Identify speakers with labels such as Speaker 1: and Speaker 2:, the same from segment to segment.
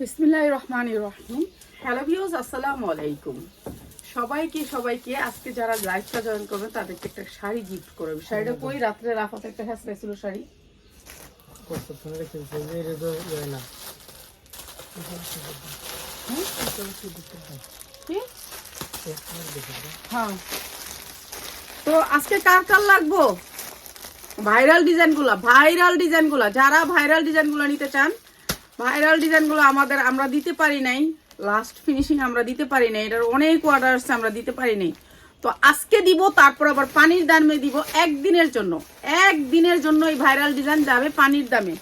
Speaker 1: বিসমিল্লাহ রহমান রহিম hello views আসসালামু আলাইকুম। সবাইকে সবাইকে আজকে যারা লাইভটা জয়েন করবে তাদেরকে একটা শাড়ি গিফট করবে। শাড়িটা কই? রাত্রে রাফাত একটা হ্যাসরা ছিল শাড়ি।
Speaker 2: ইয়ে
Speaker 1: হ্যাঁ। তো আজকে কার কার লাগবো? ভাইরাল ডিজাইনগুলো ভাইরাল ডিজাইনগুলো যারা ভাইরাল ডিজাইনগুলো নিতে চান ভাইরাল ডিজাইনগুলো আমাদের আমরা দিতে পারি নাই। লাস্ট ফিনিশিং আমরা দিতে পারি নাই। এটার অনেক অর্ডার আসছে আমরা দিতে পারি নাই। তো আজকে দিব তারপর আবার পানির দামে দিব একদিনের জন্য। একদিনের জন্য এই ভাইরাল ডিজাইন যাবে পানির দামে।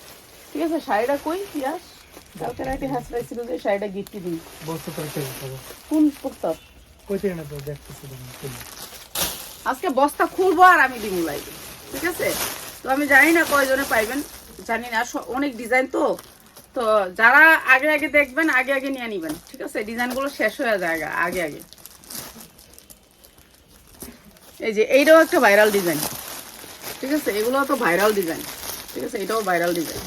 Speaker 1: ঠিক আছে শাড়িটা কই? পিয়াস কালকে রাতে হাসপাই ছিল যে শাড়িটা গিফট দিই।
Speaker 2: বস্তু
Speaker 1: কোন প্রস্তাব?
Speaker 2: কই থেকে না তো দেখতেছি
Speaker 1: আজকে বস্তা খুলবো আর আমি দিব লাইভে। ঠিক আছে? তো আমি জানি না কয়জনে পাইবেন। জানি না অনেক ডিজাইন তো। তো যারা আগে আগে দেখবেন, আগে আগে নিয়ে নিবেন, ঠিক আছে? ডিজাইনগুলো শেষ হয়ে যায় আগে- আগে এই যে এইটাও একটা ভাইরাল ডিজাইন, ঠিক আছে? এগুলো তো ভাইরাল ডিজাইন, ঠিক আছে? এটাও ভাইরাল ডিজাইন।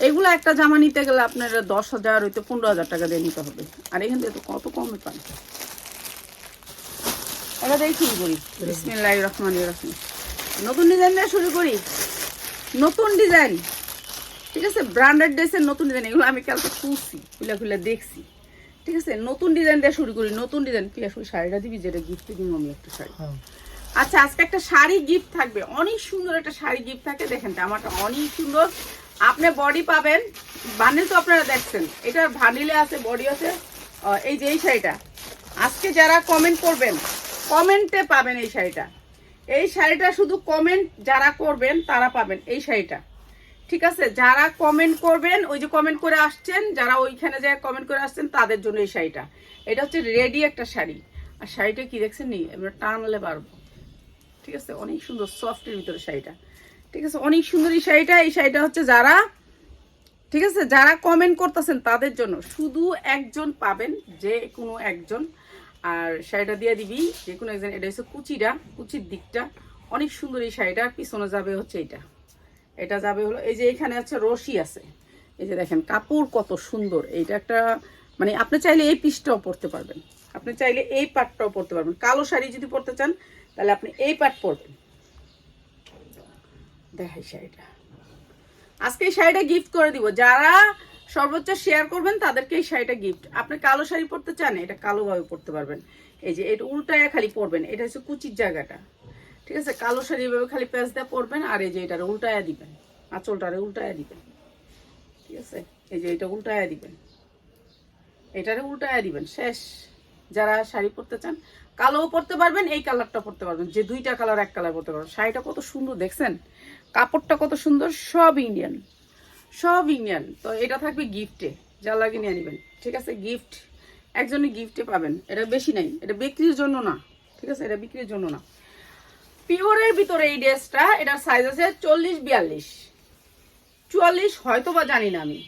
Speaker 1: এগুলো একটা জামা নিতে গেলে আপনার দশ হাজার হইতে পনেরো হাজার টাকা দিয়ে নিতে হবে। আর এখান থেকে তো কত কমে পান? এটা দিয়ে শুরু করি। রহমান রহিম। নতুন ডিজাইন দিয়ে শুরু করি। নতুন ডিজাইন। ঠিক আছে? ব্র্যান্ডেড ড্রেসের নতুন ডিজাইন এগুলো আমি কালকে খুঁজছি খুলে খুলে দেখছি। ঠিক আছে? নতুন ডিজাইন দিয়ে শুরু করি নতুন ডিজাইন পিয়া শুধু শাড়িটা দিবি? যেটা গিফট দিব আমি একটা শাড়ি।
Speaker 2: হ্যাঁ।
Speaker 1: আচ্ছা আজকে একটা শাড়ি গিফট থাকবে। অনেক সুন্দর একটা শাড়ি গিফট থাকে। দেখেন তো আমারটা অনেক সুন্দর। আপনি বডি পাবেন। বান্ডিল তো আপনারা দেখছেন। এটা ভানিলে আছে বডি আছে। এই যে এই শাড়িটা। আজকে যারা কমেন্ট করবেন কমেন্টে পাবেন এই শাড়িটা। এই শাড়িটা শুধু কমেন্ট যারা করবেন তারা পাবেন এই শাড়িটা। ঠিক আছে? যারা কমেন্ট করবেন, ওই যে কমেন্ট করে আসছেন, যারা ওইখানে যায় কমেন্ট করে আসছেন, তাদের জন্য এই শাড়িটা। এটা হচ্ছে রেডি একটা শাড়ি। আর শাড়িটা কি দেখছেন নি? এবার টানলে পারব ঠিক আছে? অনেক সুন্দর সফটের ভিতরে শাড়িটা। ঠিক আছে? অনেক সুন্দর এই শাড়িটা। এই শাড়িটা হচ্ছে যারা, ঠিক আছে? যারা কমেন্ট করতেছেন তাদের জন্য। শুধু একজন পাবেন, যে কোনো একজন। আর শাড়িটা দিয়ে দিবি, যে কোনো একজন। এটা হচ্ছে কুচিটা, কুচির দিকটা। অনেক সুন্দর এই শাড়িটা। পিছনে যাবে হচ্ছে এটা এটা যাবে হলো, এই যে এখানে আছে রশি আছে। এই যে দেখেন, কাপড় কত সুন্দর। এইটা একটা মানে আপনি চাইলে এই পিসটাও পরতে পারবেন। আপনি চাইলে এই পাটটাও পরতে পারবেন। কালো শাড়ি যদি পরতে চান, তাহলে আপনি এই পাট পরবেন। দেখাই শাড়িটা। আজকে এই শাড়িটা গিফট করে দিব। যারা সর্বোচ্চ শেয়ার করবেন, তাদেরকে এই শাড়িটা গিফট আপনি কালো শাড়ি পরতে চান, এটা কালোভাবে পরতে পারবেন। এই যে, এটা উল্টায় খালি পরবেন। এটা হচ্ছে কুচির জায়গাটা। ঠিক আছে? কালো শাড়ি এভাবে খালি প্যাচ দিয়ে পরবেন আর এই যে এটা উল্টায়া দিবেন। আঁচলটারে উল্টায়া দিবেন। ঠিক আছে? এই যে এটা উল্টায়া দিবেন। এটারে উল্টায়া দিবেন। শেষ। যারা শাড়ি পরতে চান, কালোও পরতে পারবেন, এই কালারটা পরতে পারবেন। যে দুইটা কালার এক কালার পরতে পারবেন। শাড়িটা কত সুন্দর, দেখছেন? কাপড়টা কত সুন্দর, সব ইন্ডিয়ান। সব ইন্ডিয়ান। তো এটা থাকবে গিফটে যা লাগে নিয়ে নেবেন। ঠিক আছে? গিফট একজনই গিফটে পাবেন। এটা বেশি নাই। এটা বিক্রির জন্য না। ঠিক আছে? এটা বিক্রির জন্য না। পিওরের ভিতরে এই ড্রেসটা, এটার সাইজ আছে চল্লিশ বিয়াল্লিশ। চুয়াল্লিশ হয়তো বা জানি না আমি।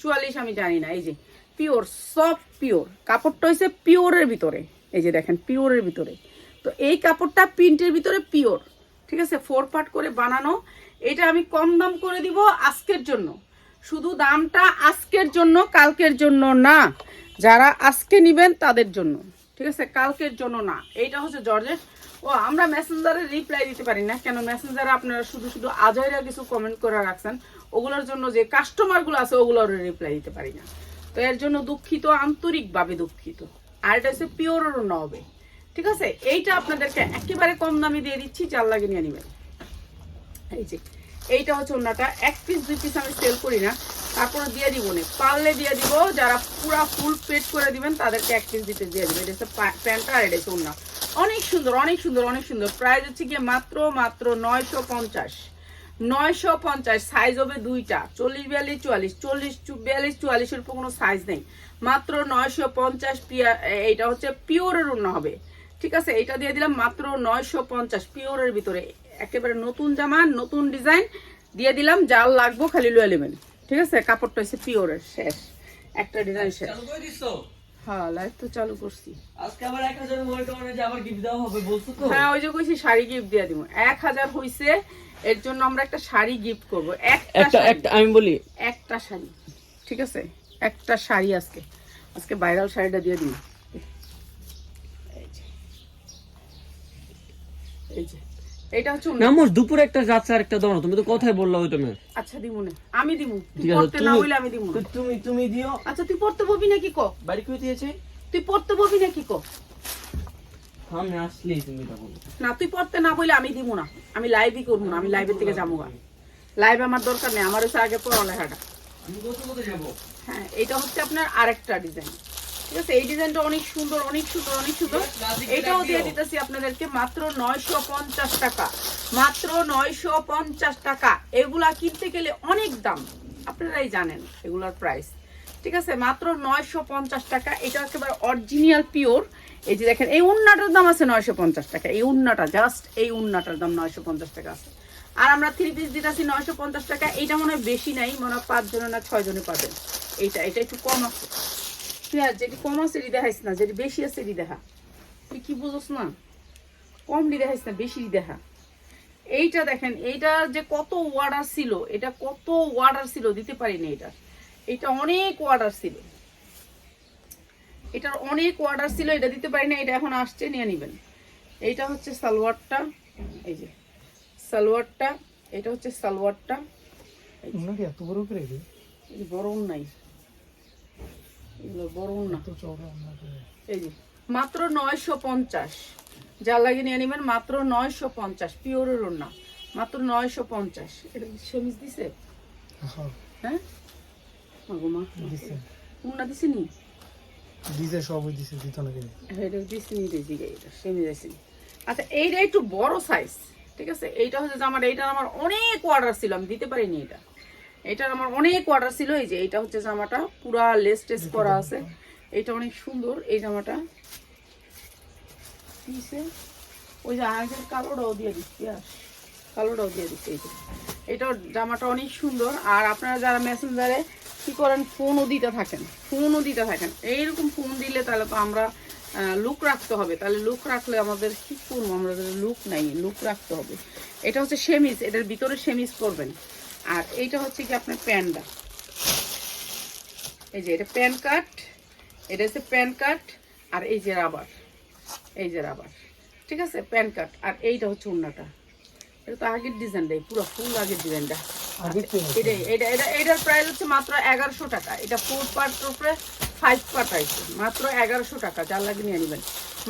Speaker 1: চুয়াল্লিশ আমি জানি না, এই যে পিওর, সব পিওর। কাপড়টা হয়েছে পিওরের ভিতরে। এই যে দেখেন, পিওরের ভিতরে। তো এই কাপড়টা প্রিন্টের ভিতরে পিওর। ঠিক আছে? ফোর পার্ট করে বানানো। এটা আমি কম দাম করে দিব আজকের জন্য। শুধু দামটা আজকের জন্য, কালকের জন্য না। যারা আজকে নিবেন তাদের জন্য। ঠিক আছে? কালকের জন্য না। এইটা হচ্ছে জর্জেট ও, আমরা মেসেঞ্জারে রিপ্লাই দিতে পারি না, কেন মেসেঞ্জারে আপনারা শুধু শুধু আজয়রা কিছু কমেন্ট করে রাখছেন, ওগুলোর জন্য যে কাস্টমারগুলো আছে ওগুলোর রিপ্লাই দিতে পারি না। তো এর জন্য দুঃখিত, আন্তরিকভাবে দুঃখিত। আর এটা হচ্ছে পিওর নবে। ঠিক আছে? এইটা আপনাদেরকে একেবারে কম দামে দিয়ে দিচ্ছি চার লাগে নিয়ে নেবেন। এই যে এইটা হচ্ছে ওনাটা এক পিস দুই পিস আমি সেল করি না। তারপরে দিয়ে দিব না। পারলে দিয়ে দিব, যারা পুরা ফুল পেট করে দিবেন, তাদেরকে এক পিস দিতে দিয়ে দিবে এটা হচ্ছে প্যান্টটা আর এটা হচ্ছে ওনা অনেক সুন্দর অনেক সুন্দর অনেক সুন্দর। প্রাইস হচ্ছে গিয়ে মাত্র মাত্র নয়শো পঞ্চাশ। নয়শো পঞ্চাশ সাইজ হবে দুইটা। চল্লিশ, বিয়াল্লিশ, চুয়াল্লিশ। চল্লিশ বিয়াল্লিশ, চুয়াল্লিশের উপর কোনো সাইজ নেই। মাত্র নয়শো পঞ্চাশ পিয়া এইটা হচ্ছে পিওরের ওনা হবে। ঠিক আছে এটা দিয়ে দিলাম মাত্র নয়শো পঞ্চাশ পিওরের ভিতরে। একেবারে নতুন জামা নতুন ডিজাইন দিয়ে দিলাম যার লাগবো খালি লুয়ে নেবেন। ঠিক আছে? কাপড়টা হচ্ছে পিওরের শেষ। একটা ডিজাইন শেষ।
Speaker 3: চালু করে দিছো?
Speaker 1: হ্যাঁ লাইভ তো চালু করছি।
Speaker 3: আজকে আবার এক হাজার মোবাইল টোবাইলে যে আবার গিফট দেওয়া হবে বলছো তো?
Speaker 1: হ্যাঁ ওই যে কইছি শাড়ি গিফট দিয়ে দিব। এক হাজার হইছে এর জন্য আমরা একটা শাড়ি গিফট করব। একটা
Speaker 3: একটা
Speaker 1: শাড়ি।
Speaker 3: আমি বলি।
Speaker 1: একটা শাড়ি। ঠিক আছে? একটা শাড়ি আজকে। আজকে ভাইরাল শাড়িটা দিয়ে দিন এই যে। এই যে। এটা হচ্ছে
Speaker 3: না মোর দুপুরে একটা যাচ্ছে আর একটা দাও না। তুমি তো কথাই বললা ওই টাইমে।
Speaker 1: আচ্ছা আমি দিমু। তুই পড়তে না হইলে আমি দিমু না।
Speaker 3: তুমি তুমি দিও।
Speaker 1: আচ্ছা তুই পড়তে বলবি নাকি ক?
Speaker 3: বাড়ি কই দিয়েছে?
Speaker 1: তুই পড়তে বলবি নাকি ক?
Speaker 3: সামনে আসলেই তুমি এটা
Speaker 1: না তুই পড়তে না বলে আমি দিব না। আমি লাইভই করব না আমি লাইভের থেকে যাব গা। লাইভ আমার দরকার নেই আমার হচ্ছে আগে পড়ালেখাটা।
Speaker 3: আমি যাব?
Speaker 1: হ্যাঁ এটা হচ্ছে আপনার আরেকটা ডিজাইন ঠিক আছে এই ডিজাইনটা অনেক সুন্দর অনেক সুন্দর অনেক সুন্দর। এটাও দিয়ে দিতেছি আপনাদেরকে মাত্র নয়শো পঞ্চাশ টাকা। মাত্র নয়শো পঞ্চাশ টাকা। এগুলা কিনতে গেলে অনেক দাম। আপনারাই জানেন এগুলার প্রাইস ঠিক আছে মাত্র নয়শো পঞ্চাশ টাকা। এটা একেবারে অরিজিনাল পিওর এই যে দেখেন এই উন্নাটার দাম আছে নয়শো পঞ্চাশ টাকা। এই উন্নাটা জাস্ট এই উন্নাটার দাম নয়শো পঞ্চাশ টাকা আছে। আর আমরা থ্রি পিস দিতেছি নয়শো পঞ্চাশ টাকা। এইটা মনে হয় বেশি নাই মনে হয় পাঁচ জনে না ছয় জনে পাবেন। এইটা এটা একটু কম আছে। আর যেটি কম আছে এটি দেখাইস না। যেটি বেশি আছে এটি দেখা তুই কি বুঝোস না? কম দেখাইস না বেশি দেখা এইটা দেখেন এইটা যে কত ওয়ার্ডার ছিল এটা কত ওয়ার্ডার ছিল দিতে পারিনি এটা। এটা অনেক ওয়ার্ডার ছিল। এটার অনেক অর্ডার ছিল এটা দিতে পারি না এটা এখন আসছে নিয়ে নেবেন। এইটা হচ্ছে সালোয়ারটা এই যে। সালোয়ারটা এটা হচ্ছে সালোয়ারটা।
Speaker 2: বড়
Speaker 1: নাই এগুলো বড় না
Speaker 2: এত চওড়া আপনাকে
Speaker 1: এই যে মাত্র নয়শো পঞ্চাশ। যা লাগে নিয়ে নেবেন মাত্র নয়শো পঞ্চাশ। পিওরের না মাত্র নয়শো পঞ্চাশ। এটা কি দিছে?
Speaker 2: হ্যাঁ?
Speaker 1: মা।
Speaker 2: দিছে।
Speaker 1: উন্না দিছে নি
Speaker 2: দিছে সবই দিছে দিত না কিনে
Speaker 1: এটা দিছে নি রে জিগে এটা আচ্ছা এইটা একটু বড় সাইজ ঠিক আছে? এইটা হচ্ছে যে আমার এইটার আমার অনেক অর্ডার ছিল আমি দিতে পারিনি এটা। এটার আমার অনেক অর্ডার ছিল, এই যে এটা হচ্ছে জামাটা, পুরা লেস টেস করা আছে। এটা অনেক সুন্দর, এই জামাটা। ওই যে আগের কালোটাও দিয়ে দিচ্ছি আর কালোটাও দিয়ে দিচ্ছি, এই এটা জামাটা অনেক সুন্দর। আর আপনারা যারা মেসেঞ্জারে কি করেন ফোনও দিতে থাকেন। ফোনও দিতে থাকেন। এইরকম ফোন দিলে তাহলে তো আমরা লুক রাখতে হবে। তাহলে লুক রাখলে আমাদের কি করব? আমাদের লুক নাই। লুক রাখতে হবে। এটা হচ্ছে সেমিজ এটার ভিতরে সেমিজ করবেন। আর এইটা হচ্ছে কি আপনার প্যান্ডা এই যে এটা প্যান কাট এটা হচ্ছে প্যান কাট আর এই যে রাবার এই যে রাবার ঠিক আছে? প্যান কাট আর এইটা হচ্ছে উন্নাটা এটা তো আগের ডিজাইনটাই পুরো ফুল আগের ডিজাইনটা।
Speaker 2: আগে
Speaker 1: এটা এটা এটা এটার প্রাইস হচ্ছে মাত্র এগারোশো টাকা। এটা ফোর পার্ট উপরে ফাইভ পার্ট আছে মাত্র এগারোশো টাকা যার লাগে নিয়ে নেবেন।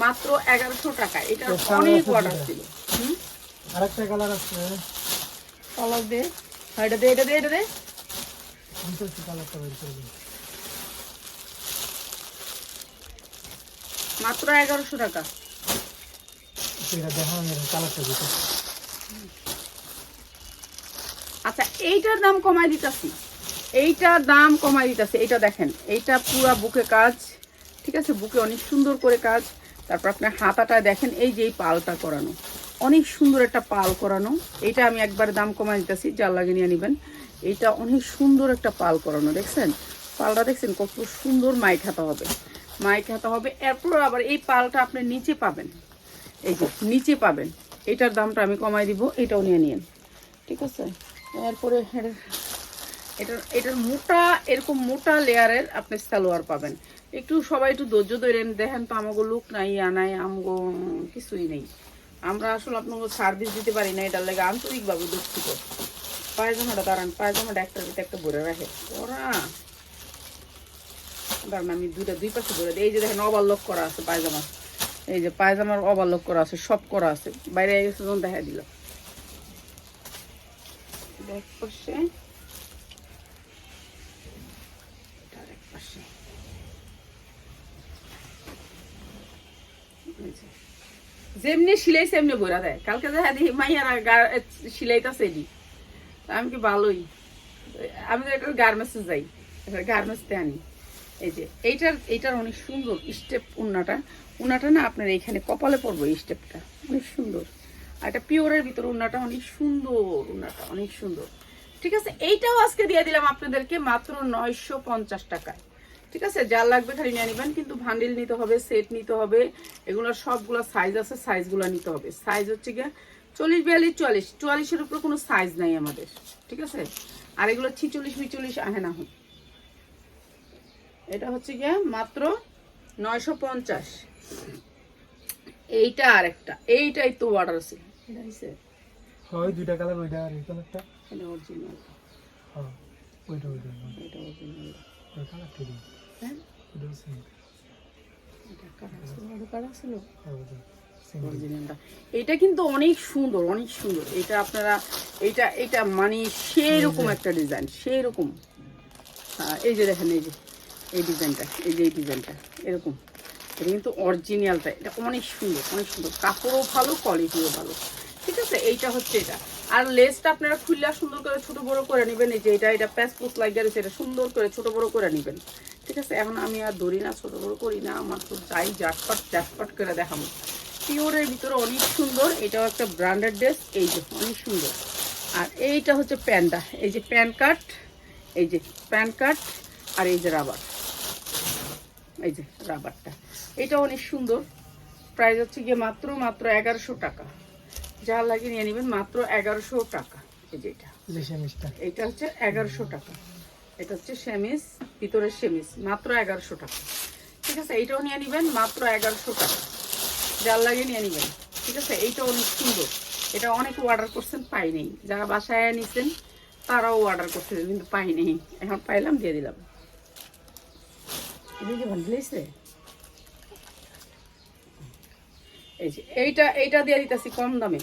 Speaker 1: মাত্র এগারোশো টাকা এটা অনেক অর্ডার ছিল। হুম?
Speaker 2: আরেকটা কালার আছে।
Speaker 1: কালার দে হ্যাঁ, এটা এটা দে মাত্র এগারোশো টাকা। আচ্ছা এইটার দাম কমাই দিতেছি। এইটার দাম কমাই দিতেছি। এইটা দেখেন, এইটা পুরা বুকে কাজ, ঠিক আছে? বুকে অনেক সুন্দর করে কাজ। তারপর আপনার হাতাটা দেখেন, এই যে এই পালটা করানো। অনেক সুন্দর একটা পাল করানো। এটা আমি একবার দাম কমাই দিতেছি, যার লাগে নিয়ে নেবেন। এইটা অনেক সুন্দর একটা পাল করানো, দেখছেন? পালটা দেখছেন, কত সুন্দর মাইক হাতা হবে। মাইক হাতা হবে, এরপর আবার এই পালটা আপনি নিচে পাবেন। এই যে, নিচে পাবেন। এটার দামটা আমি কমাই দিব, এটাও নিয়ে নিন ঠিক আছে? এরপরে এটার এটার মোটা, এরকম মোটা লেয়ারের আপনি সালোয়ার পাবেন। একটু সবাই একটু ধৈর্য ধরেন, দেখেন তো আমাকে লুক নাই, ইয়া নাই, আমগো কিছুই নেই। আমরা আসলে আপনাকে সার্ভিস দিতে পারি না, এটার লাগে আন্তরিকভাবে দুঃখিত। পায়জামাটা দাঁড়ান, পায়জামাটা একটা দিতে একটা ভরে রাখে ওরা! দাঁড়ান, আমি দুইটা দুই পাশে ভরে দিই। এই যে দেখেন ওভারলক করা আছে পায়জামা। এই যে পায়জামার ওভারলক করা আছে, সব করা আছে। বাইরে গেছে যখন দেখা দিল। ব্যাক পাশে। এক পাশে। যেমনি সিলাই সেমনি বইরা দেয়। কালকে দেখা দিই মাইয়ারা সিলাইতাছে দি আমি কি ভালোই? আমি তো একটা গার্মেন্টসে যাই গার্মেন্টসতে আনি। এই যে, এইটার এইটার অনেক সুন্দর স্টেপ উন্নাটা। উন্নাটা না আপনার এইখানে কপালে পড়ব এই স্টেপটা অনেক সুন্দর। আর এটা পিওরের ভিতরে উন্নাটা অনেক সুন্দর, উন্নাটা অনেক সুন্দর। ঠিক আছে, এইটাও আজকে দিয়ে দিলাম আপনাদেরকে মাত্র নয়শো পঞ্চাশ টাকায়। ঠিক আছে যার লাগবে খালি নিয়ে নেবেন কিন্তু ভান্ডিল নিতে হবে সেট নিতে হবে এগুলো সবগুলো সাইজ আছে সাইজগুলো নিতে হবে। সাইজ হচ্ছে গিয়ে চল্লিশ বিয়াল্লিশ চুয়াল্লিশ। চুয়াল্লিশের উপরে কোনো সাইজ নাই আমাদের ঠিক আছে? আর এগুলো ছিচল্লিশ মিচল্লিশ আহে না হয় এটা হচ্ছে গিয়ে মাত্র নয়শো পঞ্চাশ। এইটা আর একটা এইটাই তো অর্ডার আছে। এটা হইছে?
Speaker 2: হয় দুইটা কালার ওইটা আর এই কালারটা
Speaker 1: এটা অরিজিনাল
Speaker 2: হ্যাঁ ওইটা ওইটা
Speaker 1: অরিজিনাল এটা কিন্তু অনেক সুন্দর অনেক সুন্দর। এটা আপনারা এটা এটা মানে সেই রকম একটা ডিজাইন সেই রকম হ্যাঁ, এই যে দেখেন এই যে এই ডিজাইনটা এই যে এই ডিজাইনটা এরকম। এটা কিন্তু অরিজিনালটা এটা অনেক সুন্দর অনেক সুন্দর। কাপড়ও ভালো কোয়ালিটিও ভালো। ঠিক আছে? এইটা হচ্ছে এটা। আর লেসটা আপনারা খুললে সুন্দর করে ছোট বড় করে নেবেন। এই যে এটা এটা প্যাসপোস লাগিয়ে রয়েছে এটা সুন্দর করে ছোট বড় করে নেবেন। ঠিক আছে? এখন আমি আর ধরি না, ছোট বড় করি না, আমার তো যাই জাটপাট জাটপাট করে দেখাবো। পিওরের ভিতরে অনেক সুন্দর, এটাও একটা ব্র্যান্ডেড ড্রেস এই যে অনেক সুন্দর। আর এইটা হচ্ছে প্যান্টটা এই যে প্যান কার্ড এই যে প্যান কার্ড আর এই যে রাবার। এই যে রাবারটা এটা অনেক সুন্দর। প্রাইস হচ্ছে গিয়ে মাত্র মাত্র এগারোশো টাকা। যা লাগিয়ে নিয়ে নেবেন মাত্র এগারোশো টাকা। এই যে এটা। এটা হচ্ছে এগারোশো টাকা। এটা হচ্ছে সেমিস ভিতরের সেমিস মাত্র এগারোশো টাকা। ঠিক আছে এইটাও নিয়ে নেবেন মাত্র এগারোশো টাকা। জাল লাগিয়ে নিয়ে নেবেন। ঠিক আছে এইটা অনেক সুন্দর। এটা অনেক অর্ডার করছেন পাই নেই। যারা বাসায় নিছেন তারাও অর্ডার করছিলেন কিন্তু পাই নেই। এখন পাইলাম দিয়ে দিলাম। এটা কি ভালো এই যে এইটা এইটা দিয়ে দিতেছি কম দামে।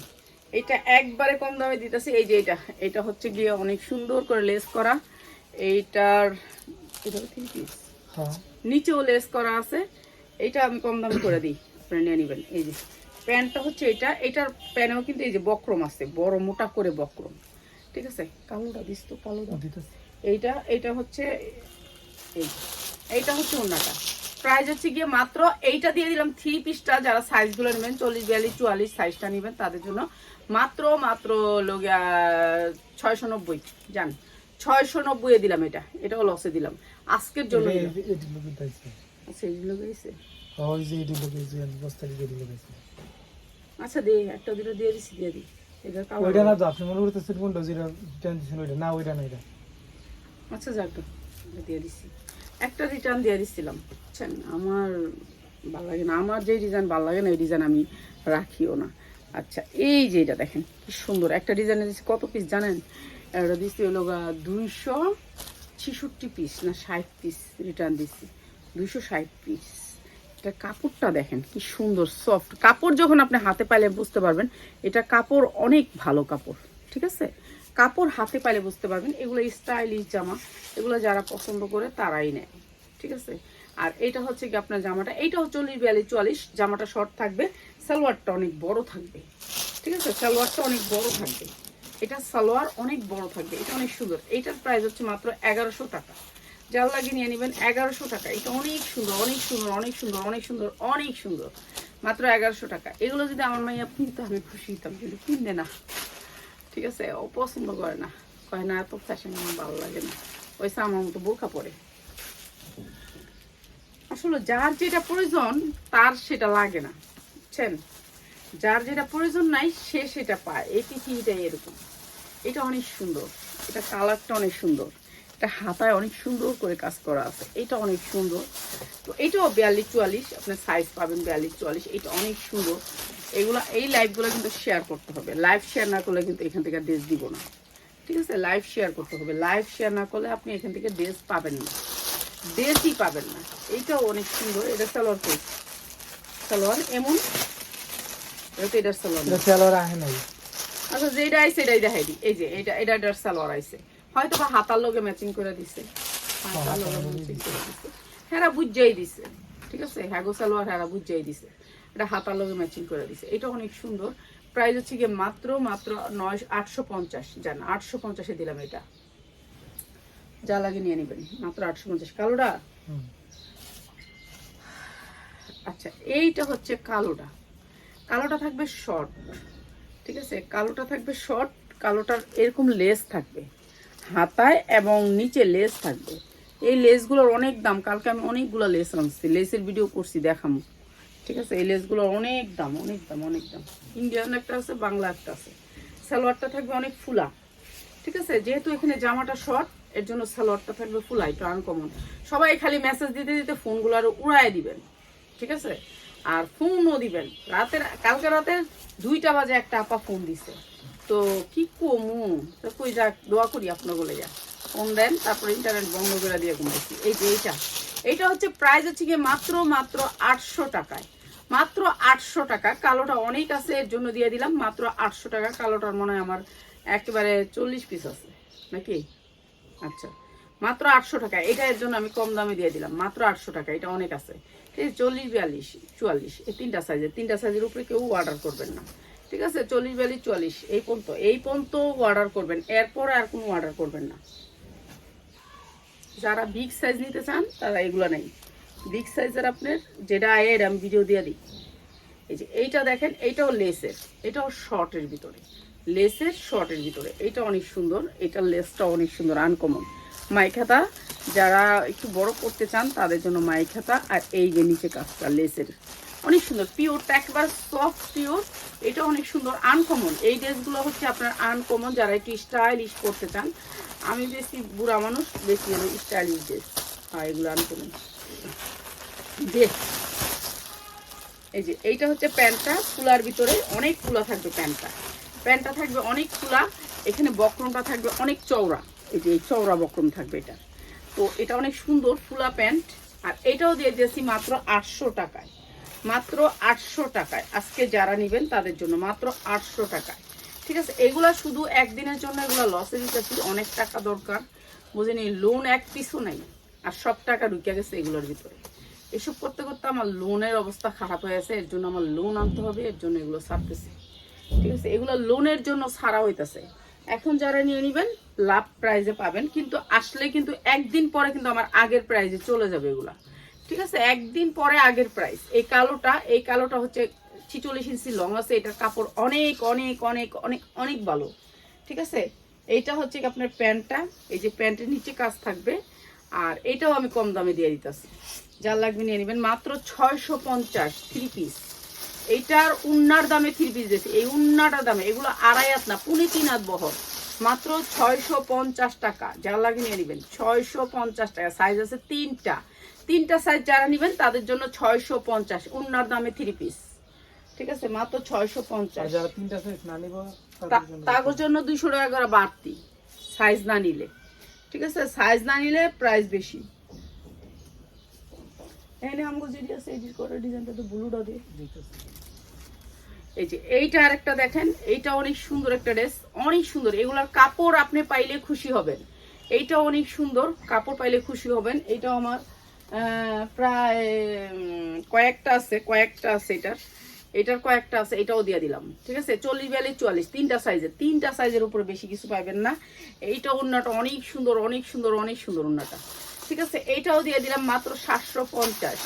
Speaker 1: এইটা একবারে কম দামে দিতেছি এই যে এটা এটা হচ্ছে গিয়ে অনেক সুন্দর করে লেস করা। এইটার
Speaker 2: হ্যাঁ।
Speaker 1: নিচেও লেস করা আছে। এটা আমি কম দামে করে দিই আপনারা নিয়ে নেবেন। এই যে প্যান্টটা হচ্ছে এটা এটার প্যানেও কিন্তু এই যে বক্রম আছে বড় মোটা করে বক্রম। ঠিক আছে? কালোটা দিস তো কালোটা।
Speaker 2: দিতেছে।
Speaker 1: এইটা এইটা হচ্ছে এই এইটা হচ্ছে ওনাটা প্রাইস হচ্ছে গিয়ে মাত্র এইটা দিয়ে দিলাম থ্রি পিসটা যারা সাইজগুলো নেবেন চল্লিশ বিয়াল্লিশ চুয়াল্লিশ সাইজটা নেবেন তাদের জন্য মাত্র মাত্র লোক ছয়শো নব্বই। জান ছয়শো নব্বই দিলাম এটা। এটাও লসে দিলাম। আজকের জন্য আচ্ছা আচ্ছা দে একটা দুটো দিয়ে দিছি দিয়ে দিই
Speaker 2: ওইটা না তো আপনি মনে করতেছেন কোনটা? যেটা না ওইটা না এটা
Speaker 1: আচ্ছা যাক দিয়ে দিছি। একটা রিটার্ন দিয়ে দিছিলাম। বুঝছেন আমার ভালো লাগে না। আমার যে ডিজাইন ভালো লাগে না এই ডিজাইন আমি রাখিও না। আচ্ছা এই যে এটা দেখেন, কি সুন্দর। একটা ডিজাইনে দিচ্ছি কত পিস জানেন? এটা দিচ্ছি হলো দুইশো ছেষট্টি পিস না ষাট পিস রিটার্ন দিচ্ছি দুইশো ষাট পিস এটা কাপড়টা দেখেন, কি সুন্দর সফট কাপড় যখন আপনি হাতে পাইলে বুঝতে পারবেন, এটা কাপড় অনেক ভালো কাপড়, ঠিক আছে? কাপড় হাতে পাইলে বুঝতে পারবেন, এগুলো স্টাইলিশ জামা, এগুলো যারা পছন্দ করে তারাই নেয়, ঠিক আছে? আর এটা হচ্ছে কি আপনার জামাটা এইটাও চল্লিশ বিয়াল্লিশ চুয়াল্লিশ জামাটা শর্ট থাকবে, সালোয়ারটা অনেক বড় থাকবে, ঠিক আছে? সালোয়ারটা অনেক বড় থাকবে, এটা সালোয়ার অনেক বড় থাকবে, এটা অনেক সুন্দর এইটার প্রাইস হচ্ছে মাত্র এগারোশো টাকা। জাল লাগিয়ে নিয়ে নেবেন এগারোশো টাকা, এটা অনেক সুন্দর অনেক সুন্দর অনেক সুন্দর অনেক সুন্দর অনেক সুন্দর, মাত্র এগারোশো টাকা। এগুলো যদি আমার মাইয়া কিনতে, আমি খুশি হতাম কিন্তু কিনবে না। ঠিক আছে, ও পছন্দ করে না। কয়, না এত ফ্যাশন আমার ভালো লাগে না। ওইসে আমার মতো বোরখা পরে। আসলে যার যেটা প্রয়োজন, তার সেটা লাগে না। বুঝছেন? যার যেটা প্রয়োজন নাই, সে সেটা পায়। এই পৃথিবীটাই এরকম। এটা অনেক সুন্দর। এটা কালারটা অনেক সুন্দর। এটা হাতায় অনেক সুন্দর করে কাজ করা আছে। এটা অনেক সুন্দর। তো এটাও বিয়াল্লিশ চুয়াল্লিশ, আপনার সাইজ পাবেন বিয়াল্লিশ চুয়াল্লিশ। এটা অনেক সুন্দর। এগুলো এই লাইভগুলো কিন্তু শেয়ার করতে হবে। লাইভ শেয়ার না করলে কিন্তু এখান থেকে ড্রেস দিব না। ঠিক আছে? লাইভ শেয়ার করতে হবে। লাইভ শেয়ার না করলে আপনি এখান থেকে ড্রেস পাবেন না। ড্রেসই পাবেন না। এইটাও অনেক সুন্দর। এটা সালোয়ার পিস সালোয়ার এমন? এটা এটার সালোয়ার
Speaker 2: সেলার আহে নাই।
Speaker 1: আচ্ছা যেটা আইছে এটাই দেখাই দিই এই যে এটা এটা এটার সালোয়ার আইছে। হয়তো বা হাতার লগে ম্যাচিং করে দিছে। হাতার লগে ম্যাচিং করে দিছে। হ্যাঁ বুঝাই দিছে। ঠিক আছে? হ্যাগো সালোয়ার হ্যাঁ বুঝাই দিছে। এটা হাতার লগে ম্যাচিং করে দিছে। এটা অনেক সুন্দর। প্রাইস হচ্ছে গিয়ে মাত্র মাত্র নয় আটশো পঞ্চাশ জান আটশো পঞ্চাশে দিলাম এটা। যা লাগে নিয়ে নেবেন। মাত্র আটশো পঞ্চাশ। কালোটা? আচ্ছা এইটা হচ্ছে কালোটা। কালোটা থাকবে শর্ট ঠিক আছে? কালোটা থাকবে শর্ট কালোটার এরকম লেস থাকবে। হাতায় এবং নিচে লেস থাকবে। এই লেসগুলোর অনেক দাম। কালকে আমি অনেকগুলো লেস আনছি। লেসের ভিডিও করছি দেখাম। ঠিক আছে, এই লেসগুলোর অনেক দাম অনেক দাম অনেক দাম। ইন্ডিয়ান একটা আছে, বাংলা একটা আছে। সালোয়ারটা থাকবে অনেক ফুলা। ঠিক আছে, যেহেতু এখানে জামাটা শর্ট এর জন্য সালোয়ারটা থাকবে ফুল হাইট আনকমন সবাই খালি মেসেজ দিতে দিতে ফোনগুলো আরও উড়ায় দিবেন। ঠিক আছে? আর ফোনও দিবেন। রাতের, কালকে রাতে দুইটা বাজে একটা আপা ফোন দিছে। তো কি কমু? তো কই যাক, দোয়া করি আপনার বলে যা ফোন দেন, তারপরে ইন্টারনেট বন্ধ করে দিয়ে ঘুমাইছি। এই যে এইটা। এইটা হচ্ছে প্রাইস হচ্ছে গিয়ে মাত্র মাত্র আটশো টাকায়। মাত্র আটশো টাকা। কালোটা অনেক আছে, এর জন্য দিয়ে দিলাম। মাত্র আটশো টাকা। কালোটার মনে হয় আমার একেবারে চল্লিশ পিস আছে। নাকি? আচ্ছা। মাত্র আটশো টাকা। এটা এর জন্য আমি কম দামে দিয়ে দিলাম। মাত্র আটশো টাকা। এটা অনেক আছে। ঠিক আছে চল্লিশ, বিয়াল্লিশ, চুয়াল্লিশ। এই তিনটা সাইজের তিনটা সাইজের উপরে কেউ অর্ডার করবেন না। ঠিক আছে? চল্লিশ, বিয়াল্লিশ, চুয়াল্লিশ। এই পর্যন্ত এই পর্যন্ত অর্ডার করবেন। এরপরে আর কোনো অর্ডার করবেন না। যারা বিগ সাইজ নিতে চান, তারা এগুলো নেই বিগ সাইজের আপনার যেটা আয়ের আমি ভিডিও দিয়ে দিই। এই যে এইটা দেখেন, এইটাও লেসের এটাও শর্টের ভিতরে। লেসের শর্টের ভিতরে এটা অনেক সুন্দর, এটা লেসটা অনেক সুন্দর আনকমন মাইখাতা, যারা একটু বড় করতে চান, তাদের জন্য মাইখাতা আর এই যে নিচে কাজটা লেসের অনেক সুন্দর পিওরটা একবার সফট পিওর এটা অনেক সুন্দর আনকমন এই ড্রেসগুলো হচ্ছে আপনার আনকমন যারা একটু স্টাইলিশ করতে চান। আমি বেশি বুড়া মানুষ, বেশি স্টাইলিশ ড্রেস আর এগুলো আনকমন ড্রেস এই যে, এইটা হচ্ছে প্যান্টটা ফুলার ভিতরে অনেক ফুলা থাকবে প্যান্টটা। প্যান্টটা থাকবে অনেক ফুলা এখানে বক্রমটা থাকবে অনেক চওড়া। এই যে চওড়া বক্রম থাকবে এটা। তো এটা অনেক সুন্দর ফুলা প্যান্ট, আর এটাও দিয়ে দিয়েছি মাত্র আটশো টাকায়। মাত্র আটশো টাকায়। আজকে যারা নেবেন তাদের জন্য মাত্র আটশো টাকায়। ঠিক আছে, এগুলা শুধু একদিনের জন্য এগুলো লসে দিতেছি অনেক টাকা দরকার। বুঝেনি লোন এক পিসও নাই, আর সব টাকা ঢুকে গেছে এগুলোর ভিতরে। এসব করতে করতে আমার লোনের অবস্থা খারাপ হয়ে আছে এর জন্য আমার লোন আনতে হবে, এর জন্য এগুলো ছাড়তেছি। ঠিক আছে, এগুলো লোনের জন্য ছাড়া হইতেছে। এখন যারা নিয়ে নেবেন, লাভ প্রাইজে পাবেন, কিন্তু আসলে কিন্তু একদিন পরে কিন্তু আমার আগের প্রাইজে চলে যাবে এগুলা। ঠিক আছে, একদিন পরে আগের প্রাইস এই কালোটা এই কালোটা হচ্ছে ছিচল্লিশ ইঞ্চি লং আছে এটার কাপড় অনেক অনেক অনেক অনেক অনেক ভালো। ঠিক আছে? এইটা হচ্ছে আপনার প্যান্টটা, এই যে প্যান্টের নিচে কাজ থাকবে। আর এটাও আমি কম দামে দিয়ে দিতেছি। যার লাগবে নিয়ে নেবেন। মাত্র ছয়শো পঞ্চাশ থ্রি পিস এইটার উন্নার দামে থ্রি পিস দিয়েছি। এই উন্নাটার দামে, এগুলো আড়াই হাত না, পুনে তিন হাত বহর। মাত্র ছয়শো পঞ্চাশ টাকা। যার লাগে নিয়ে নেবেন। ছয়শো পঞ্চাশ টাকা। সাইজ আছে তিনটা। তিনটা সাইজ যারা নেবেন তাদের জন্য ছয়শো পঞ্চাশ। উন্নার দামে থ্রি পিস ঠিক আছে? মাত্র ছয়শো পঞ্চাশ।
Speaker 2: যারা তিনটা সাইজ না নিব তাদের
Speaker 1: তা-
Speaker 2: জন্য
Speaker 1: দুইশো টাকা করে বাড়তি সাইজ না নিলে। ঠিক আছে? সাইজ না নিলে প্রাইস বেশি। এনে আমগো যেটি আছে এডিট করে ডিজাইনটা তো দিয়ে।
Speaker 2: দিতেছে।
Speaker 1: এই যে এইটা আরেকটা দেখেন। এইটা অনেক সুন্দর একটা ড্রেস অনেক সুন্দর। এগুলার কাপড় আপনি পাইলে খুশি হবেন। এইটা অনেক সুন্দর। কাপড় পাইলে খুশি হবেন। এটাও আমার প্রায় কয়েকটা আছে কয়েকটা আছে এটার। এটার কয়েকটা আছে, এটাও দিয়ে দিলাম, ঠিক আছে? চল্লিশ বিয়াল্লিশ চুয়াল্লিশ, তিনটা সাইজের তিনটা সাইজের উপরে বেশি কিছু পাইবেন না। এইটা ওন্নাটা অনেক সুন্দর অনেক সুন্দর অনেক সুন্দর ওন্নাটা ঠিক আছে? এইটাও দিয়ে দিলাম মাত্র সাতশো পঞ্চাশ,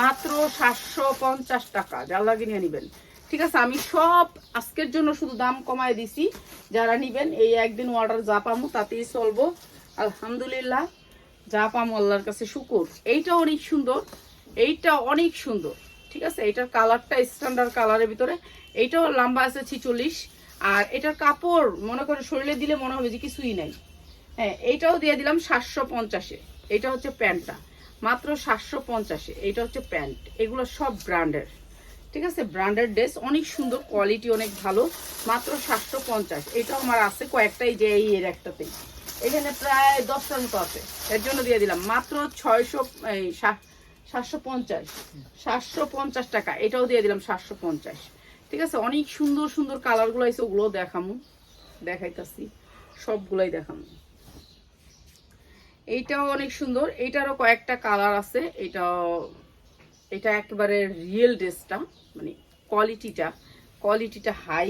Speaker 1: মাত্র সাতশো পঞ্চাশ টাকা যা লাগে নিয়ে নেবেন, ঠিক আছে? আমি সব আজকের জন্য শুধু দাম কমায় দিছি, যারা নিবেন, এই একদিন অর্ডার যা পামু, তাতেই চলবো। আলহামদুলিল্লাহ। যা পামু আল্লাহর কাছে শুকুর। এইটা অনেক সুন্দর, এইটা অনেক সুন্দর, ঠিক আছে? এটার কালারটা স্ট্যান্ডার্ড কালারের ভিতরে। এইটাও লম্বা আছে ছিচল্লিশ, আর এটার কাপড় মনে করে শরীরে দিলে মনে হবে যে কিছুই নাই। হ্যাঁ এইটাও দিয়ে দিলাম সাতশো পঞ্চাশে। এটা হচ্ছে প্যান্টটা, মাত্র সাতশো পঞ্চাশে। এইটা হচ্ছে প্যান্ট, এগুলো সব ব্র্যান্ডের, ঠিক আছে? ব্র্যান্ডেড ড্রেস, অনেক সুন্দর, কোয়ালিটি অনেক ভালো, মাত্র সাতশো পঞ্চাশ। এটাও আমার আছে কয়েকটাই যে এই এর একটাতে এখানে প্রায় দশটার মতো আছে। এর জন্য দিয়ে দিলাম। মাত্র ছয়শো, এই সাতশো পঞ্চাশ। সাতশো পঞ্চাশ টাকা। এটাও দিয়ে দিলাম সাতশো পঞ্চাশ। ঠিক আছে? অনেক সুন্দর সুন্দর কালারগুলো আছে ওগুলো দেখামু। দেখাইতাছি। সবগুলাই দেখামু। এইটাও অনেক সুন্দর। এইটারও কয়েকটা কালার আছে। এটাও, এটা একেবারে রিয়েল ড্রেসটা মানে কোয়ালিটিটা কোয়ালিটিটা হাই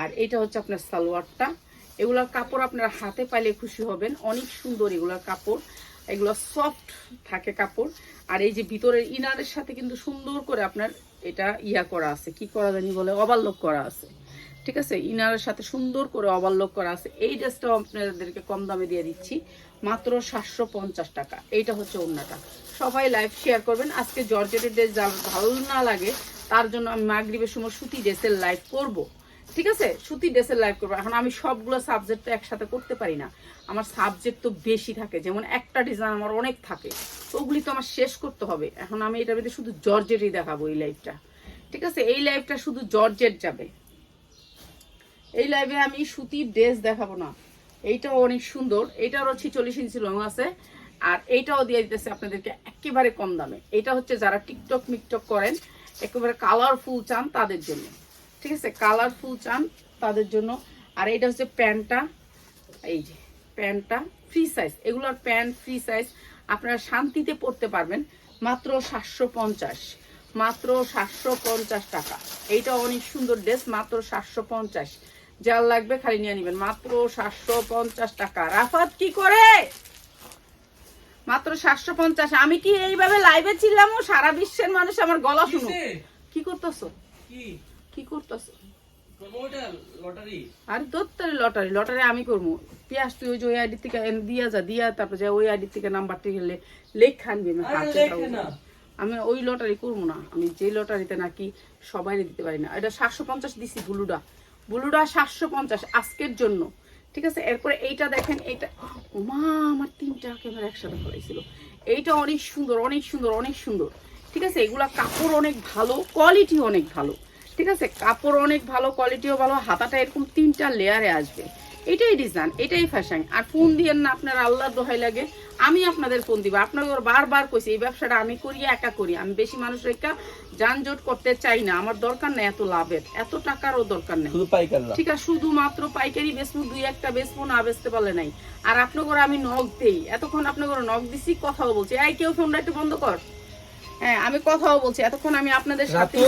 Speaker 1: আর এটা হচ্ছে আপনার সালোয়ারটা। এগুলোর কাপড় আপনারা হাতে পাইলে খুশি হবেন। অনেক সুন্দর এগুলোর কাপড়। এগুলো সফট থাকে কাপড়। আর এই যে ভিতরের ইনারের সাথে কিন্তু সুন্দর করে আপনার এটা ইয়া করা আছে। কি করা জানি বলে? ওভারলোক করা আছে। ঠিক আছে? ইনারের সাথে সুন্দর করে ওভারলোক করা আছে। এই ড্রেসটাও আপনাদেরকে কম দামে দিয়ে দিচ্ছি। মাত্র সাতশো পঞ্চাশ টাকা। এইটা হচ্ছে অন্যটা সবাই লাইভ শেয়ার করবেন। আজকে জর্জেটের ড্রেস যার ভালো না লাগে, তার জন্য আমি মাগরিবের সময় সুতি ড্রেসের লাইভ করব। ঠিক আছে? সুতি ড্রেসের লাইভ করব। এখন আমি সবগুলো সাবজেক্ট তো একসাথে করতে পারি না। আমার সাবজেক্ট তো বেশি থাকে। যেমন একটা ডিজাইন আমার অনেক থাকে। তো ওগুলি তো আমার শেষ করতে হবে। এখন আমি এটার ভিতরে শুধু জর্জেটই দেখাবো এই লাইভটা ঠিক আছে? এই লাইভটা শুধু জর্জেট যাবে। এই লাইভে আমি সুতির ড্রেস দেখাবো না। এইটাও অনেক সুন্দর। এইটারও ছিচল্লিশ ইঞ্চি লং আছে। আর এইটাও দিয়ে দিতেছে আপনাদেরকে একেবারে কম দামে। এটা হচ্ছে যারা টিকটক মিকটক করেন, একেবারে কালারফুল চান তাদের জন্য। ঠিক আছে কালারফুল চান তাদের জন্য। আর এটা হচ্ছে প্যান্টটা। এই যে প্যান্টটা ফ্রি সাইজ এগুলোর প্যান্ট ফ্রি সাইজ আপনারা শান্তিতে পরতে পারবেন। মাত্র সাতশো পঞ্চাশ মাত্র সাতশো পঞ্চাশ টাকা। এইটা অনেক সুন্দর ড্রেস মাত্র সাতশো পঞ্চাশ। যার লাগবে খালি নিয়ে নেবেন। মাত্র সাতশো পঞ্চাশ টাকা। রাফাত কি করে? মাত্র সাতশো পঞ্চাশ। আমি কি এইভাবে লাইভে ছিলাম সারা বিশ্বের মানুষ আমার গলা শুনো কি করতেছো?
Speaker 3: কি?
Speaker 1: কি করতেছো? আরে দত্তরে লটারি লটারি আমি করব। পিয়াস তুই ওই যে ওই আইডি থেকে দিয়া যা দিয়া তারপর যা ওই আইডি থেকে নাম্বারটি গেলে লেখ আনবি আমি ওই লটারি করব না। আমি যে লটারিতে নাকি সবাই দিতে পারি না। এটা সাতশো পঞ্চাশ দিছি বুলুডা। বুলুডা সাতশো পঞ্চাশ আজকের জন্য। ঠিক আছে? এরপরে এইটা দেখেন এইটা মা আমার তিনটা ক্যামেরা একসাথে ফলাইছিল। এইটা অনেক সুন্দর অনেক সুন্দর অনেক সুন্দর। ঠিক আছে? এগুলা কাপড় অনেক ভালো কোয়ালিটি অনেক ভালো। ঠিক আছে? কাপড় অনেক ভালো কোয়ালিটিও ভালো হাতাটা এরকম তিনটা লেয়ারে আসবে। এটাই ডিজাইন এটাই ফ্যাশন আর ফোন দিয়েন না আপনার আল্লাহ দোহাই লাগে। আমি আপনাদের ফোন দিব। আপনাদের বারবার কইছি এই ব্যবসাটা আমি করি একা করি। আমি বেশি মানুষ রেখা যানজট করতে চাই না। আমার দরকার নেই এত লাভের। এত টাকারও দরকার নেই। ঠিক আছে শুধুমাত্র পাইকারি বেচবো দুই একটা বেচবো না বেচতে পারলে নাই। আর আপনার করে আমি নখ দেই। এতক্ষণ আপনার করে নখ দিছি কথাও বলছি। এই কেউ ফোনটা একটু বন্ধ কর। হ্যাঁ আমি কথাও বলছি। এতক্ষণ আমি আপনাদের সাথে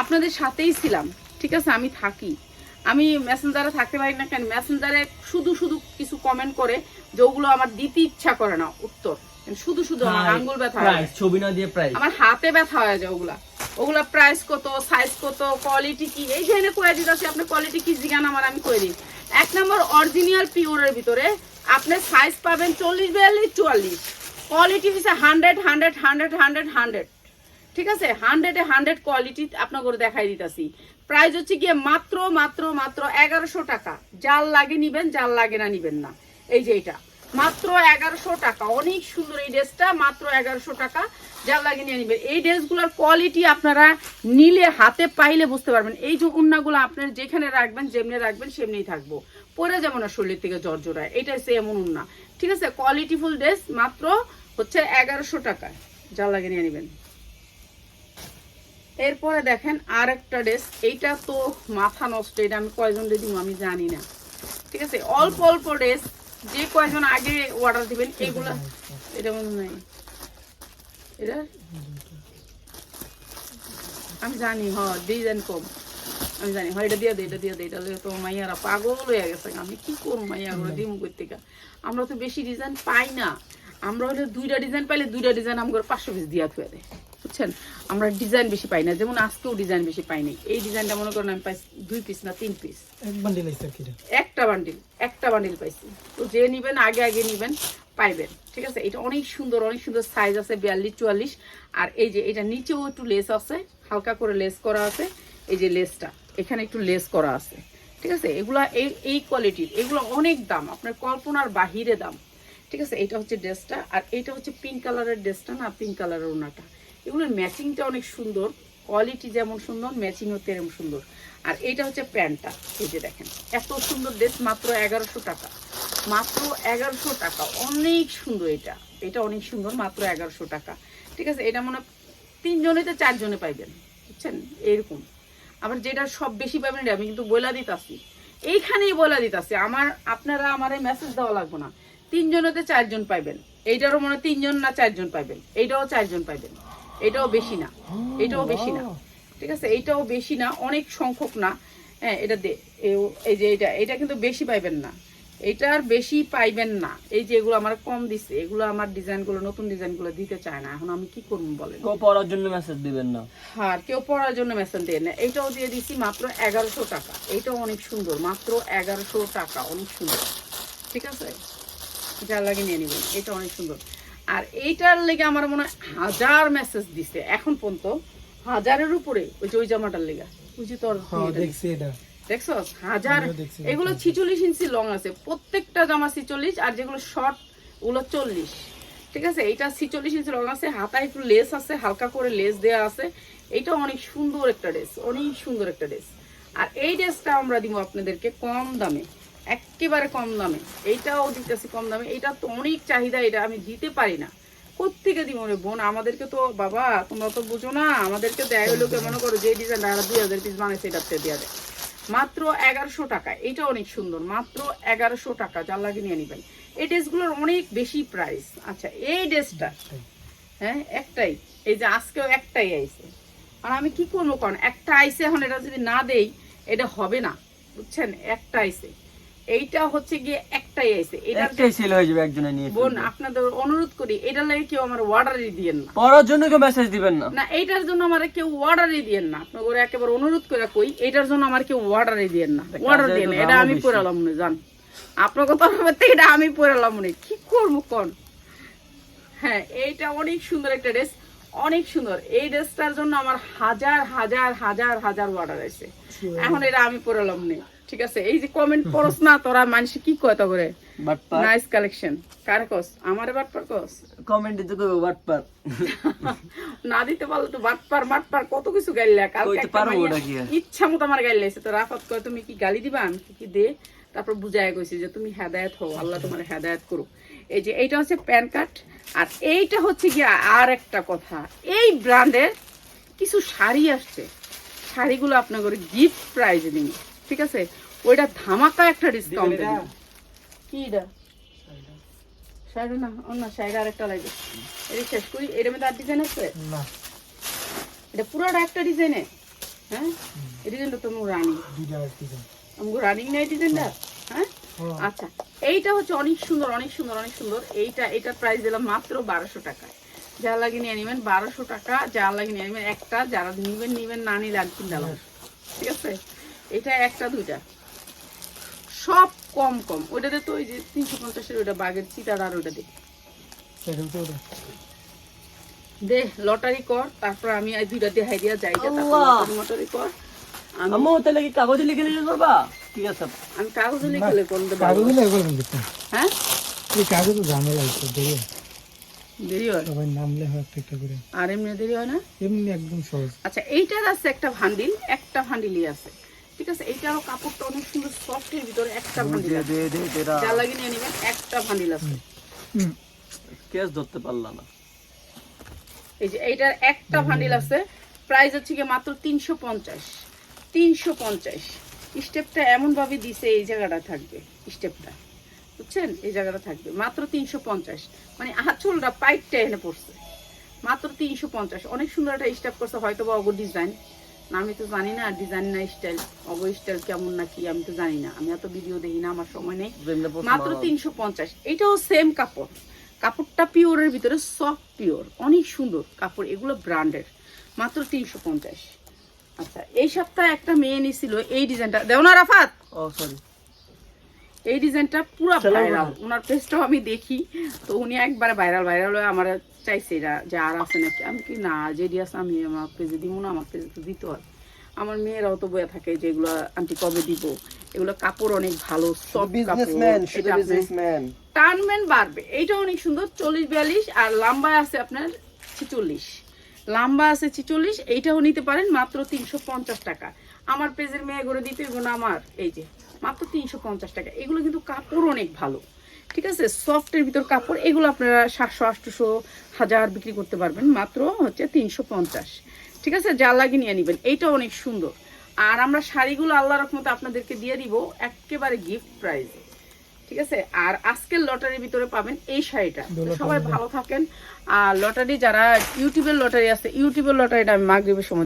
Speaker 1: আপনাদের সাথেই ছিলাম ঠিক আছে? আমি থাকি। আমি মেসেঞ্জারে থাকতে পারি না কেন? মেসেঞ্জারে শুধু শুধু কিছু কমেন্ট করে যে ওগুলো আমার দিতে ইচ্ছা করে না উত্তর। শুধু শুধু আমার আঙ্গুল ব্যথা হয়ে
Speaker 4: ছবি না দিয়ে প্রাইস
Speaker 1: আমার হাতে ব্যথা হয়ে যায় ওগুলা। ওগুলা প্রাইস কত সাইজ কত কোয়ালিটি কি? এই যে কয়ে দিতেছি আপনি কোয়ালিটি কি জিগান আমার আমি কয়ে দিই। এক নম্বর অরিজিনাল পিওরের ভিতরে আপনি সাইজ পাবেন চল্লিশ বিয়াল্লিশ চুয়াল্লিশ। কোয়ালিটি হচ্ছে hundred hundred hundred hundred hundred ঠিক আছে? হান্ড্রেডে হান্ড্রেড কোয়ালিটি আপনাকে দেখাই দিতেছি। প্রাইস হচ্ছে গিয়ে মাত্র মাত্র মাত্র এগারোশো টাকা। জাল লাগে নিবেন জাল লাগে না নিবেন না। এই যে এটা। মাত্র এগারোশো টাকা। অনেক সুন্দর এই ড্রেসটা, মাত্র এগারোশো টাকা। জাল লাগে নিয়ে নিবেন। এই ড্রেসগুলোর কোয়ালিটি আপনারা নিলে, হাতে পাইলে বুঝতে পারবেন। এই যে আপনার যেখানে রাখবেন, যেমনি রাখবেন, সেমনিই থাকব। পরে যেমন শরীর থেকে জ্বর জোড়ায় এটা হচ্ছে এমন উন্না। ঠিক আছে? কোয়ালিটিফুল ড্রেস মাত্র হচ্ছে এগারোশো টাকা জাল লাগে নিয়ে নেবেন। এরপরে দেখেন আর একটা ড্রেস। এইটা তো মাথা নষ্ট এটা আমি কয়জন দিব আমি জানি না। ঠিক আছে? অল্প অল্প ড্রেস যে কয়জন আগে অর্ডার দিবেন এগুলা এটা মনে নাই এটা? আমি জানি হ ডিজাইন কম। আমি জানি হয় এটা দিয়ে দে এটা দিয়ে দে এটা তো মাইয়ারা পাগল হয়ে গেছে। আমি কি করব মাইয়া করে দিমু করতে আমরা তো বেশি ডিজাইন পাই না। আমরা হলে দুইটা ডিজাইন পাইলে দুইটা ডিজাইন আমাকে পাঁচশো পিস দিয়া থুয়ে দেয়। বুঝছেন? আমরা ডিজাইন বেশি পাই না যেমন আজকেও ডিজাইন বেশি পাইনি এই ডিজাইনটা মনে করেন আমি পাইছি দুই পিস না তিন পিস একটা বান্ডিল একটা বান্ডিল পাইছি। তো যে নিবেন আগে আগে নিবেন পাইবেন ঠিক আছে? এটা অনেক সুন্দর অনেক সুন্দর সাইজ আছে বিয়াল্লিশ চুয়াল্লিশ। আর এই যে এটা নিচেও একটু লেস আছে হালকা করে লেস করা আছে। এই যে লেসটা এখানে একটু লেস করা আছে ঠিক আছে? এগুলা এই এই কোয়ালিটির এগুলো অনেক দাম। আপনার কল্পনার বাহিরে দাম। ঠিক আছে এটা হচ্ছে ড্রেসটা, আর এইটা হচ্ছে পিঙ্ক কালারের ড্রেসটা না পিঙ্ক কালারের ওনাটা এগুলোর ম্যাচিংটা অনেক সুন্দর কোয়ালিটি যেমন সুন্দর, ম্যাচিংও তেমন সুন্দর। আর এটা হচ্ছে প্যান্টটা, এই যে দেখেন, এত সুন্দর ড্রেস মাত্র এগারোশো টাকা। মাত্র এগারোশো টাকা, অনেক সুন্দর এটা। এটা অনেক সুন্দর, মাত্র এগারোশো টাকা। ঠিক আছে, এটা মনে হয় তিনজনেতে চারজনে পাইবেন, বুঝছেন? এরকম। আবার যেটা সব বেশি পাবেন আমি কিন্তু বইলা দিতাছি। এইখানেই বইলা দিতাছি। আমার, আপনারা আমার মেসেজ দেওয়া লাগবে না। তিনজনেতে চারজন পাইবেন। এইটারও মনে হয় তিনজন না চারজন পাইবেন। এইটাও চারজন পাইবেন। এটাও বেশি না। এটাও বেশি না। ঠিক আছে? এইটাও বেশি না অনেক সংখ্যক না। হ্যাঁ এটা এই যে এটা এটা কিন্তু বেশি পাইবেন না। এটার বেশি পাইবেন না। এই যে এগুলো আমার কম দিচ্ছে এগুলো আমার ডিজাইনগুলো নতুন ডিজাইনগুলো দিতে চায় না। এখন আমি কি করব বলেন?
Speaker 4: কেউ পড়ার জন্য মেসেজ দিবেন না।
Speaker 1: আর কেউ পড়ার জন্য মেসেজ দিয়ে না। এটাও দিয়ে দিছি মাত্র এগারোশো টাকা। এইটাও অনেক সুন্দর। মাত্র এগারোশো টাকা অনেক সুন্দর। ঠিক আছে? যা লাগে নিয়ে নেবেন। এটা অনেক সুন্দর। আর এইটার লেগে আমার মনে হয় হাজার মেসেজ দিছে। এখন পর্যন্ত হাজারের উপরে ওই যে ওই জামাটার লেগে। ওই যে তোর
Speaker 2: হ্যাঁ দেখছি এটা।
Speaker 1: হাজার এগুলো ছিচল্লিশ ইঞ্চি লং আছে। প্রত্যেকটা জামা ছিচল্লিশ আর যেগুলো শর্ট ওগুলো চল্লিশ। ঠিক আছে? এইটা ছিচল্লিশ ইঞ্চি লং আছে। হাতায় একটু লেস আছে হালকা করে লেস দেওয়া আছে। এইটা অনেক সুন্দর একটা ড্রেস অনেক সুন্দর একটা ড্রেস আর এই ড্রেসটা আমরা দিব আপনাদেরকে কম দামে। একেবারে কম দামে। এইটাও দিতেছি কম দামে। এটা তো অনেক চাহিদা, এটা আমি দিতে পারি না। কোথেকে দিব রে বোন? আমাদেরকে তো, বাবা, তোমরা তো বুঝো না, আমাদেরকে দেয় হলো মনে করো যে ডিজাইন দুই হাজার পিস বানাইছে এটাতে দেওয়া যায়। মাত্র এগারোশো টাকা এটা অনেক সুন্দর। মাত্র এগারোশো টাকা, যার লাগে নিয়ে নিবেন। এই ড্রেসগুলোর অনেক বেশি প্রাইস আচ্ছা এই ড্রেসটা হ্যাঁ একটাই। এই যে আজকেও একটাই আইছে। আর আমি কি করব কারণ একটা আইসে এখন, এটা যদি না দেই, এটা হবে না। বুঝছেন? একটা আইসে এইটা হচ্ছে গিয়ে একটাই এটা
Speaker 4: একটাই সেল হয়ে যাবে একজনে নিয়ে
Speaker 1: বোন আপনাদের অনুরোধ করি এটার লাগে কেউ আমার অর্ডারই দিয়েন না।
Speaker 4: পড়ার জন্য কেউ মেসেজ দিবেন না।
Speaker 1: না এইটার জন্য আমার কেউ অর্ডারই দিয়েন না। আপনাদের একেবারে অনুরোধ করে কই এইটার জন্য আমার কেউ অর্ডারই দিয়েন না। অর্ডার এটা আমি পড়ালাম মনে জান। আপনার কথা ভাবতে এটা আমি পড়ালাম মনে কি করব কোন? হ্যাঁ এইটা অনেক সুন্দর একটা ড্রেস অনেক সুন্দর। এই ড্রেসটার জন্য আমার হাজার হাজার হাজার হাজার অর্ডার আছে। এখন এটা আমি পড়ালাম মনে ঠিক আছে এই যে কমেন্ট পড়স না তোরা মানুষ কি কথা করে নাইস কালেকশন কার কস? আমার এবার পার কস?
Speaker 4: কমেন্টে তো কইবো বাট পার
Speaker 1: না দিতে পারলে তো বাটপার মাটপার কত কিছু গাইলে। কালকে
Speaker 4: কইতে পারব ওটা কি
Speaker 1: ইচ্ছা মতো আমার গাইলে এসে তো রাফাত কয় তুমি কি গালি দিবা? আমি কি কি দে? তারপর বুঝায় কইছি যে তুমি হেদায়েত হও আল্লাহ তোমার হেদায়েত করো এই যে এইটা হচ্ছে প্যান কার্ড। আর এইটা হচ্ছে কি আর একটা কথা। এই ব্র্যান্ডের কিছু শাড়ি আসছে। শাড়িগুলো আপনার করে গিফট প্রাইজে দিন ঠিক আছে? ওইটা ধামাকা একটা ডিসকাউন্ট
Speaker 2: এটা?
Speaker 1: কি এটা শাড়ি না অন্য শাড়ি আরেকটা লাগে এটা শেষ করি। এটার মধ্যে আর ডিজাইন আছে?
Speaker 2: না।
Speaker 1: এটা পুরোটা একটা ডিজাইনে হ্যাঁ? এই ডিজাইনটা তো আমার রানিং আমার রানিং না। ডিজাইনটা হ্যাঁ। আচ্ছা। এইটা হচ্ছে অনেক সুন্দর অনেক সুন্দর অনেক সুন্দর। এইটা এটার প্রাইস দিলাম মাত্র বারোশো টাকা যা লাগে নিয়ে নেবেন বারোশো টাকা যা লাগে নিয়ে নেবেন একটা যারা নিবেন নিবেন না নিলে আর কিনতে ঠিক আছে? এটা একটা দুইটা। সব কম কম। ওইটাতে তো ওই যে তিনশো পঞ্চাশের ওইটা বাঘের চিতার আর ওইটা দে। দে লটারি কর তারপর আমি এই দুইটা দেখাই দিয়া যাই। লটারি কর। আমি
Speaker 4: তাহলে কি কাগজে লিখে লিখে করবা ঠিক আছে।
Speaker 1: আমি কাগজে লিখে লিখে করে দেবো
Speaker 2: কাগজ না
Speaker 1: হ্যাঁ?
Speaker 2: এই কাগজ ঝামেলা হচ্ছে দেরি
Speaker 1: দেরি হয়?
Speaker 2: সবাই নাম লেখা একটা একটা করে।
Speaker 1: আর এমনি দেরি হয় না?
Speaker 2: এমনি একদম সহজ।
Speaker 1: আচ্ছা এইটার আছে একটা ভান্ডিল একটা ভান্ডিলই আছে। ঠিক আছে? এইটারও কাপড়টা অনেক সুন্দর সফটের ভিতরে একটা ভান্ডিল
Speaker 4: দে দে দে তেরা
Speaker 1: যা লাগিয়ে নিয়ে নেবেন একটা ভান্ডিল আছে।
Speaker 4: কেস ধরতে পারলা না।
Speaker 1: এই যে এইটার একটা ভান্ডিল আছে। প্রাইস হচ্ছে কি মাত্র তিনশো পঞ্চাশ। তিনশো পঞ্চাশ। স্টেপটা এমন ভাবে দিছে এই জায়গাটা থাকবে স্টেপটা। বুঝছেন? এই জায়গাটা থাকবে। মাত্র তিনশো পঞ্চাশ। মানে আঁচলটা পাইপটা এনে পড়ছে। মাত্র তিনশো পঞ্চাশ। অনেক সুন্দর একটা স্টেপ করছে হয়তো বা অগো ডিজাইন আমি তো জানি না ডিজাইন না স্টাইল অব স্টাইল কেমন না কি আমি তো জানি না। আমি এত ভিডিও দেখি না আমার সময় নেই। মাত্র তিনশো পঞ্চাশ। এটাও সেম কাপড়। কাপড়টা পিওরের ভিতরে সফট পিওর অনেক সুন্দর কাপড় এগুলো ব্র্যান্ডের মাত্র তিনশো পঞ্চাশ। আচ্ছা এই সপ্তাহে একটা মেয়ে নিছিল এই ডিজাইনটা দেও না রাফাত।
Speaker 4: ও সরি
Speaker 1: এই ডিজাইনটা পুরো ভাইরাল ওনার পেজটাও আমি দেখি। তো উনি একবার ভাইরাল ভাইরাল হয়ে আমার চাইছে এরা যে আর আছে নাকি। আমি কি না যেডি আছে আমি আমার পেজে দিব না আমার পেজে তো দিতে হয়। আমার মেয়েরাও তো বয়ে থাকে যে এগুলো আন্টি কবে দিব? এগুলো কাপড় অনেক ভালো সব টানবেন বাড়বে। এইটা অনেক সুন্দর চল্লিশ বিয়াল্লিশ আর লম্বা আছে আপনার ছিচল্লিশ। লম্বা আছে ছিচল্লিশ এইটাও নিতে পারেন মাত্র তিনশো পঞ্চাশ টাকা। আমার পেজের মেয়ে করে দিতে না আমার। এই যে মাত্র তিনশো পঞ্চাশ টাকা। এগুলো কিন্তু কাপড় অনেক ভালো। ঠিক আছে? সফটের ভিতর কাপড় এগুলো আপনারা সাতশো আটশোশো হাজার বিক্রি করতে পারবেন। মাত্র হচ্ছে তিনশো পঞ্চাশ। ঠিক আছে? যা লাগিয়ে নিয়ে নেবেন। এইটা অনেক সুন্দর। আর আমরা শাড়িগুলো আল্লাহ রকমতে আপনাদেরকে দিয়ে দিব একেবারে গিফট প্রাইজে ঠিক আছে? আর আজকের লটারির ভিতরে পাবেন এই শাড়িটা। সবাই ভালো থাকেন। আর লটারি যারা ইউটিউবের লটারি আছে ইউটিউবের লটারিটা আমি মাগরিবের সময়